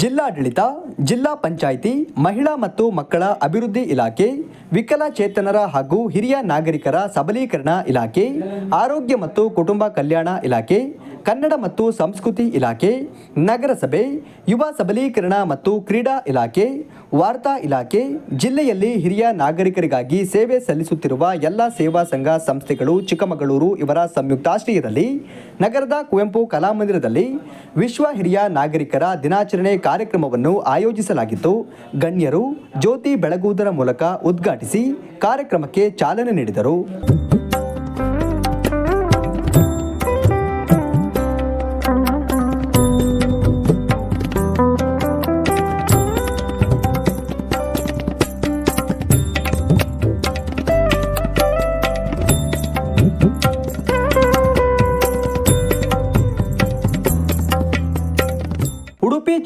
ಜಿಲ್ಲಾಡಳಿತ, ಜಿಲ್ಲಾ ಪಂಚಾಯಿತಿ, ಮಹಿಳಾ ಮತ್ತು ಮಕ್ಕಳ ಅಭಿವೃದ್ಧಿ ಇಲಾಖೆ, ವಿಕಲಚೇತನರ ಹಾಗೂ ಹಿರಿಯ ನಾಗರಿಕರ ಸಬಲೀಕರಣ ಇಲಾಖೆ, ಆರೋಗ್ಯ ಮತ್ತು ಕುಟುಂಬ ಕಲ್ಯಾಣ ಇಲಾಖೆ ಕನ್ನಡ ಮತ್ತು ಸಂಸ್ಕೃತಿ ಇಲಾಖೆ, ನಗರಸಭೆ, ಯುವ ಸಬಲೀಕರಣ ಮತ್ತು ಕ್ರೀಡಾ ಇಲಾಖೆ, ವಾರ್ತಾ ಇಲಾಖೆ, ಜಿಲ್ಲೆಯಲ್ಲಿ ಹಿರಿಯ ನಾಗರಿಕರಿಗಾಗಿ ಸೇವೆ ಸಲ್ಲಿಸುತ್ತಿರುವ ಎಲ್ಲ ಸೇವಾ ಸಂಘ ಸಂಸ್ಥೆಗಳು ಚಿಕ್ಕಮಗಳೂರು ಇವರ ಸಂಯುಕ್ತಾಶ್ರಯದಲ್ಲಿ, ನಗರದ ಕುವೆಂಪು ಕಲಾಮಂದಿರದಲ್ಲಿ ವಿಶ್ವ ಹಿರಿಯ ನಾಗರಿಕರ ದಿನಾಚರಣೆ ಕಾರ್ಯಕ್ರಮವನ್ನು ಆಯೋಜಿಸಲಾಗಿತ್ತು. ಗಣ್ಯರು ಜ್ಯೋತಿ ಬೆಳಗುವುದರ ಮೂಲಕ ಉದ್ಘಾಟಿಸಿ ಕಾರ್ಯಕ್ರಮಕ್ಕೆ ಚಾಲನೆ ನೀಡಿದರು.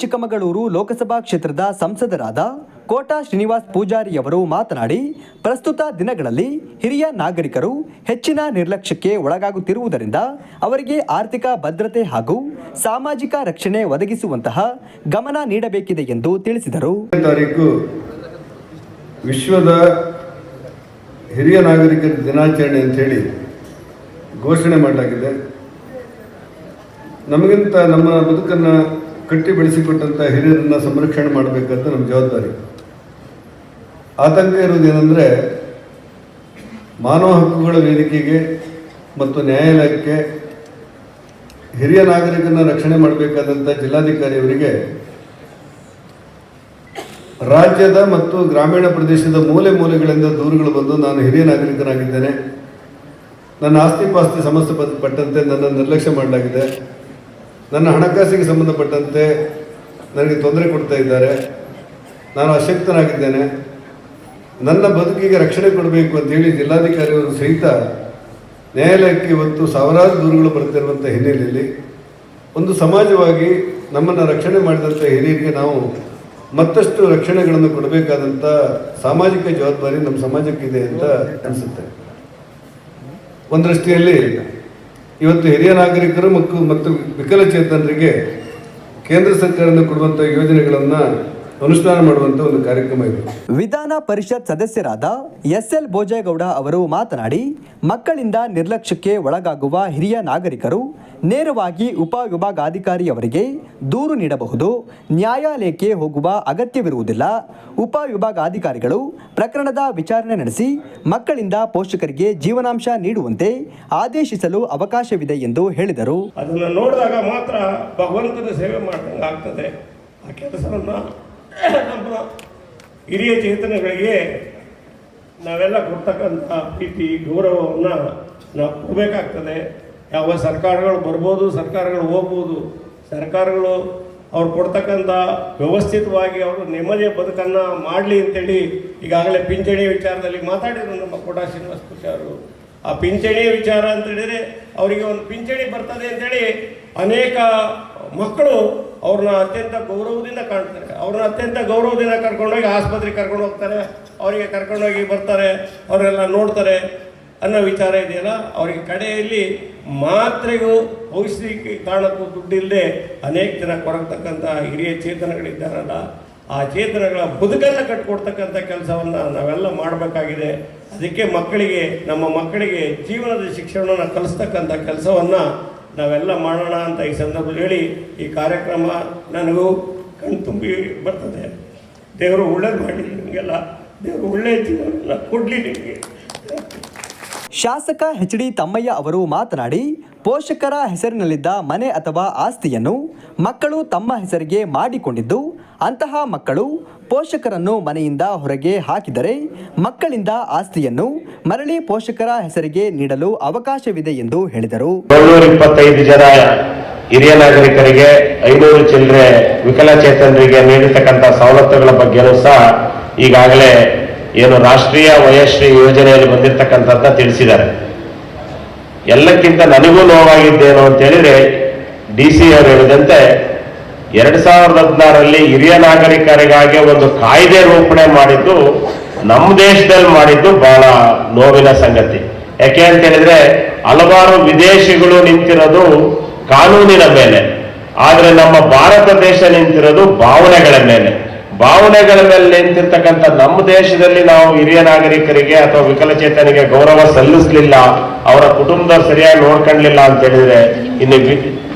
ಚಿಕ್ಕಮಗಳೂರು ಲೋಕಸಭಾ ಕ್ಷೇತ್ರದ ಸಂಸದರಾದ ಕೋಟಾ ಶ್ರೀನಿವಾಸ್ ಪೂಜಾರಿ ಅವರು ಮಾತನಾಡಿ, ಪ್ರಸ್ತುತ ದಿನಗಳಲ್ಲಿ ಹಿರಿಯ ನಾಗರಿಕರು ಹೆಚ್ಚಿನ ನಿರ್ಲಕ್ಷ್ಯಕ್ಕೆ ಒಳಗಾಗುತ್ತಿರುವುದರಿಂದ ಅವರಿಗೆ ಆರ್ಥಿಕ ಭದ್ರತೆ ಹಾಗೂ ಸಾಮಾಜಿಕ ರಕ್ಷಣೆ ಒದಗಿಸುವಂತಹ ಗಮನ ನೀಡಬೇಕಿದೆ ಎಂದು ತಿಳಿಸಿದರು. ವಿಶ್ವದ ಹಿರಿಯ ನಾಗರಿಕರ ದಿನಾಚರಣೆ ಅಂತೇಳಿ ಘೋಷಣೆ ಮಾಡಲಾಗಿದೆ. ನಮಗಿಂತ ನಮ್ಮ ಬದುಕನ್ನು ಕಟ್ಟಿ ಬೆಳೆಸಿಕೊಟ್ಟಂಥ ಹಿರಿಯರನ್ನ ಸಂರಕ್ಷಣೆ ಮಾಡಬೇಕಂತ ನಮ್ಮ ಜವಾಬ್ದಾರಿ. ಆತಂಕ ಇರೋದೇನೆಂದರೆ ಮಾನವ ಹಕ್ಕುಗಳ ವೇದಿಕೆಗೆ ಮತ್ತು ನ್ಯಾಯಾಲಯಕ್ಕೆ ಹಿರಿಯ ನಾಗರಿಕನ ರಕ್ಷಣೆ ಮಾಡಬೇಕಾದಂಥ ಜಿಲ್ಲಾಧಿಕಾರಿಯವರಿಗೆ ರಾಜ್ಯದ ಮತ್ತು ಗ್ರಾಮೀಣ ಪ್ರದೇಶದ ಮೂಲೆ ಮೂಲೆಗಳಿಂದ ದೂರುಗಳು ಬಂದು ನಾನು ಹಿರಿಯ ನಾಗರಿಕನಾಗಿದ್ದೇನೆ. ನನ್ನ ಆಸ್ತಿ ಪಾಸ್ತಿ ಪಟ್ಟಂತೆ ನನ್ನ ನಿರ್ಲಕ್ಷ್ಯ ಮಾಡಲಾಗಿದೆ. ನನ್ನ ಹಣಕಾಸಿಗೆ ಸಂಬಂಧಪಟ್ಟಂತೆ ನನಗೆ ತೊಂದರೆ ಕೊಡ್ತಾ ಇದ್ದಾರೆ. ನಾನು ಅಶಕ್ತನಾಗಿದ್ದೇನೆ. ನನ್ನ ಬದುಕಿಗೆ ರಕ್ಷಣೆ ಕೊಡಬೇಕು ಅಂತೇಳಿ ಜಿಲ್ಲಾಧಿಕಾರಿಯವರು ಸಹಿತ ನ್ಯಾಯಾಲಯಕ್ಕೆ ಇವತ್ತು ಸಾವಿರಾರು ದೂರುಗಳು ಬರ್ತಿರುವಂಥ ಹಿನ್ನೆಲೆಯಲ್ಲಿ ಒಂದು ಸಮಾಜವಾಗಿ ನಮ್ಮನ್ನು ರಕ್ಷಣೆ ಮಾಡಿದಂಥ ಹಿರಿಯರಿಗೆ ನಾವು ಮತ್ತಷ್ಟು ರಕ್ಷಣೆಗಳನ್ನು ಕೊಡಬೇಕಾದಂಥ ಸಾಮಾಜಿಕ ಜವಾಬ್ದಾರಿ ನಮ್ಮ ಸಮಾಜಕ್ಕಿದೆ ಅಂತ ಅನಿಸುತ್ತೆ. ಒಂದು ದೃಷ್ಟಿಯಲ್ಲಿ ಇವತ್ತು ಹಿರಿಯ ನಾಗರಿಕರು ಮತ್ತು ಮತ್ತು ವಿಕಲಚೇತನರಿಗೆ ಕೇಂದ್ರ ಸರ್ಕಾರದಿಂದ ಕೊಡುವಂಥ ಯೋಜನೆಗಳನ್ನು ಅನುಷ್ಠಾನ ಮಾಡುವಂತ ಒಂದು ಕಾರ್ಯಕ್ರಮ ಇದು. ವಿಧಾನ ಪರಿಷತ್ ಸದಸ್ಯರಾದ ಎಸ್ ಎಲ್ ಭೋಜೇಗೌಡ ಅವರು ಮಾತನಾಡಿ ಮಕ್ಕಳಿಂದ ನಿರ್ಲಕ್ಷ್ಯಕ್ಕೆ ಒಳಗಾಗುವ ಹಿರಿಯ ನಾಗರಿಕರು ನೇರವಾಗಿ ಉಪವಿಭಾಗಾಧಿಕಾರಿಯವರಿಗೆ ದೂರು ನೀಡಬಹುದು ನ್ಯಾಯಾಲಯಕ್ಕೆ ಹೋಗುವ ಅಗತ್ಯವಿರುವುದಿಲ್ಲ. ಉಪವಿಭಾಗಾಧಿಕಾರಿಗಳು ಪ್ರಕರಣದ ವಿಚಾರಣೆ ನಡೆಸಿ ಮಕ್ಕಳಿಂದ ಪೋಷಕರಿಗೆ ಜೀವನಾಂಶ ನೀಡುವಂತೆ ಆದೇಶಿಸಲು ಅವಕಾಶವಿದೆ ಎಂದು ಹೇಳಿದರು. ಅದನ್ನು ನೋಡಿದಾಗ ಮಾತ್ರ ಭಗವಂತನ ಸೇವೆ ಮಾಡಿದಂಗೆ ಆಗ್ತದೆ ಆ ಕೆಲಸವನ್ನು ನಮ್ಮ ಹಿರಿಯ ಚೇತನಗಳಿಗೆ ನಾವೆಲ್ಲ ಕೊಡ್ತಕ್ಕಂಥ ಪ್ರೀತಿ, ಗೌರವವನ್ನು ನಾವು ಕೊಡಬೇಕಾಗ್ತದೆ. ಯಾವ ಸರ್ಕಾರಗಳು ಬರ್ಬೋದು, ಸರ್ಕಾರಗಳು ಹೋಗ್ಬೋದು. ಸರ್ಕಾರಗಳು ಅವ್ರು ಕೊಡ್ತಕ್ಕಂಥ ವ್ಯವಸ್ಥಿತವಾಗಿ ಅವರು ನೆಮ್ಮದಿಯ ಬದುಕನ್ನು ಮಾಡಲಿ ಅಂತೇಳಿ ಈಗಾಗಲೇ ಪಿಂಚಣಿ ವಿಚಾರದಲ್ಲಿ ಮಾತಾಡಿದರು ನಮ್ಮ ಕೋಟಾ ಶ್ರೀನಿವಾಸ ಪೂಜಾರಿ ಆ ಪಿಂಚಣಿ ವಿಚಾರ ಅಂತ ಹೇಳಿದ್ರೆ ಅವರಿಗೆ ಒಂದು ಪಿಂಚಣಿ ಬರ್ತದೆ ಅಂತೇಳಿ ಅನೇಕ ಮಕ್ಕಳು ಅವ್ರನ್ನ ಅತ್ಯಂತ ಗೌರವದಿಂದ ಕಾಣ್ತಾರೆ. ಅವ್ರನ್ನ ಅತ್ಯಂತ ಗೌರವದಿಂದ ಕರ್ಕೊಂಡೋಗಿ ಆಸ್ಪತ್ರೆಗೆ ಕರ್ಕೊಂಡು ಹೋಗ್ತಾರೆ. ಅವರಿಗೆ ಕರ್ಕೊಂಡೋಗಿ ಬರ್ತಾರೆ. ಅವರೆಲ್ಲ ನೋಡ್ತಾರೆ. ಅನ್ನೋ ವಿಚಾರ ಇದೆಯಲ್ಲ? ಅವರಿಗೆ ಕಡೆಯಲ್ಲಿ ಮಾತ್ರೆಗೂ ಔಷಧಿ ಕಾರಣಕ್ಕೂ ದುಡ್ಡಿಲ್ಲದೆ ಅನೇಕ ಜನ ಕೊರಗ್ತಕ್ಕಂಥ ಹಿರಿಯ ಚೇತನಗಳಿದ್ದಾರಲ್ಲ, ಆ ಚೇತನಗಳ ಬದುಕನ್ನು ಕಟ್ಕೊಡ್ತಕ್ಕಂಥ ಕೆಲಸವನ್ನು ನಾವೆಲ್ಲ ಮಾಡಬೇಕಾಗಿದೆ. ಅದಕ್ಕೆ ಮಕ್ಕಳಿಗೆ, ನಮ್ಮ ಮಕ್ಕಳಿಗೆ ಜೀವನದ ಶಿಕ್ಷಣವನ್ನು ಕಲಿಸ್ತಕ್ಕಂಥ ಕೆಲಸವನ್ನು ನಾವೆಲ್ಲ ಮಾಡೋಣ ಅಂತ ಈ ಸಂದರ್ಭದಲ್ಲಿ ಹೇಳಿ ಈ ಕಾರ್ಯಕ್ರಮ ನನಗೂ ಕಣ್ ತುಂಬಿ ಬರ್ತದೆ. ದೇವರು ಒಳ್ಳೇದು ಮಾಡಿ ನಿಮಗೆಲ್ಲ. ದೇವರು ಒಳ್ಳೆಯ ಕೊಡಲಿ ನಿಮಗೆ. ಶಾಸಕ ಎಚ್ ಡಿ ತಮ್ಮಯ್ಯ ಅವರು ಮಾತನಾಡಿ, ಪೋಷಕರ ಹೆಸರಿನಲ್ಲಿದ್ದ ಮನೆ ಅಥವಾ ಆಸ್ತಿಯನ್ನು ಮಕ್ಕಳು ತಮ್ಮ ಹೆಸರಿಗೆ ಮಾಡಿಕೊಂಡಿದ್ದು, ಅಂತಹ ಮಕ್ಕಳು ಪೋಷಕರನ್ನು ಮನೆಯಿಂದ ಹೊರಗೆ ಹಾಕಿದರೆ ಮಕ್ಕಳಿಂದ ಆಸ್ತಿಯನ್ನು ಮರಳಿ ಪೋಷಕರ ಹೆಸರಿಗೆ ನೀಡಲು ಅವಕಾಶವಿದೆ ಎಂದು ಹೇಳಿದರು. ಇಪ್ಪತ್ತೈದು ಜನ ಹಿರಿಯ ನಾಗರಿಕರಿಗೆ, ಐನೂರು ಚಿಲ್ಲರೆ ವಿಕಲಚೇತನರಿಗೆ ನೀಡಿರ್ತಕ್ಕಂಥ ಸವಲತ್ತುಗಳ ಬಗ್ಗೆಯೂ ಸಹ ಈಗಾಗಲೇ ಏನು ರಾಷ್ಟ್ರೀಯ ವಯಶ್ರೀ ಯೋಜನೆಯಲ್ಲಿ ಬಂದಿರತಕ್ಕಂಥದ್ದ ತಿಳಿಸಿದ್ದಾರೆ. ಎಲ್ಲಕ್ಕಿಂತ ನನಗೂ ನೋವಾಗಿದ್ದೇನು ಅಂತ ಹೇಳಿದ್ರೆ ಡಿ ಸಿ ಅವರು ಹೇಳಿದಂತೆ ಎರಡ್ ಸಾವಿರದ ಹದಿನಾರರಲ್ಲಿ ಹಿರಿಯ ನಾಗರಿಕರಿಗಾಗಿ ಒಂದು ಕಾಯ್ದೆ ರೂಪಣೆ ಮಾಡಿದ್ದು ನಮ್ಮ ದೇಶದಲ್ಲಿ ಮಾಡಿದ್ದು ಬಹಳ ನೋವಿನ ಸಂಗತಿ. ಯಾಕೆ ಅಂತ ಹೇಳಿದ್ರೆ ಹಲವಾರು ವಿದೇಶಿಗಳು ನಿಂತಿರೋದು ಕಾನೂನಿನ ಮೇಲೆ, ಆದ್ರೆ ನಮ್ಮ ಭಾರತ ದೇಶ ನಿಂತಿರೋದು ಭಾವನೆಗಳ ಮೇಲೆ. ಭಾವನೆಗಳ ಮೇಲೆ ನಿಂತಿರ್ತಕ್ಕಂಥ ನಮ್ಮ ದೇಶದಲ್ಲಿ ನಾವು ಹಿರಿಯ ನಾಗರಿಕರಿಗೆ ಅಥವಾ ವಿಕಲಚೇತನಿಗೆ ಗೌರವ ಸಲ್ಲಿಸಲಿಲ್ಲ, ಅವರ ಕುಟುಂಬದವ್ರು ಸರಿಯಾಗಿ ನೋಡ್ಕೊಳ್ಲಿಲ್ಲ ಅಂತ ಹೇಳಿದ್ರೆ ಇನ್ನು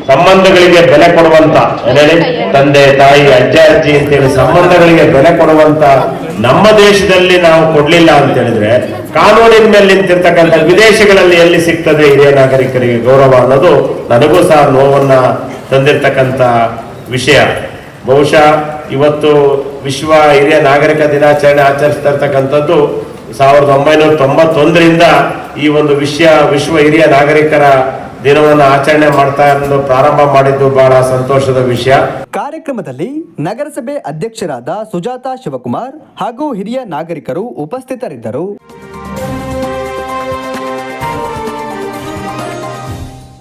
ಸಂಬಂಧಗಳಿಗೆ ಬೆಲೆ ಕೊಡುವಂತ ಏನೇಳಿ? ತಂದೆ ತಾಯಿ ಅಜ್ಜ ಅಜ್ಜಿ ಅಂತೇಳಿ ಸಂಬಂಧಗಳಿಗೆ ಬೆಲೆ ಕೊಡುವಂತ ನಮ್ಮ ದೇಶದಲ್ಲಿ ನಾವು ಕೊಡ್ಲಿಲ್ಲ ಅಂತ ಹೇಳಿದ್ರೆ ಕಾನೂನಿನ ಮೇಲೆ ನಿಂತಿರ್ತಕ್ಕಂಥ ವಿದೇಶಗಳಲ್ಲಿ ಎಲ್ಲಿ ಸಿಗ್ತದೆ ಹಿರಿಯ ನಾಗರಿಕರಿಗೆ ಗೌರವ ಅನ್ನೋದು ನನಗೂ ಸಹ ನೋವನ್ನ ತಂದಿರ್ತಕ್ಕಂಥ ವಿಷಯ. ಬಹುಶಃ ಇವತ್ತು ವಿಶ್ವ ಹಿರಿಯ ನಾಗರಿಕ ದಿನಾಚರಣೆ ಆಚರಿಸ್ತಾ ಇರ್ತಕ್ಕಂಥದ್ದು ಸಾವಿರದ ಒಂಬೈನೂರ ತೊಂಬತ್ತೊಂದರಿಂದ ಈ ಒಂದು ವಿಷಯ ವಿಶ್ವ ಹಿರಿಯ ನಾಗರಿಕರ ದಿನವನ್ನು ಆಚರಣೆ ಮಾಡ್ತಾ ಇರೋದು, ಪ್ರಾರಂಭ ಮಾಡಿದ್ದು ಬಹಳ ಸಂತೋಷದ ವಿಷಯ. ಕಾರ್ಯಕ್ರಮದಲ್ಲಿ ನಗರಸಭೆ ಅಧ್ಯಕ್ಷರಾದ ಸುಜಾತಾ ಶಿವಕುಮಾರ್ ಹಾಗೂ ಹಿರಿಯ ನಾಗರಿಕರು ಉಪಸ್ಥಿತರಿದ್ದರು.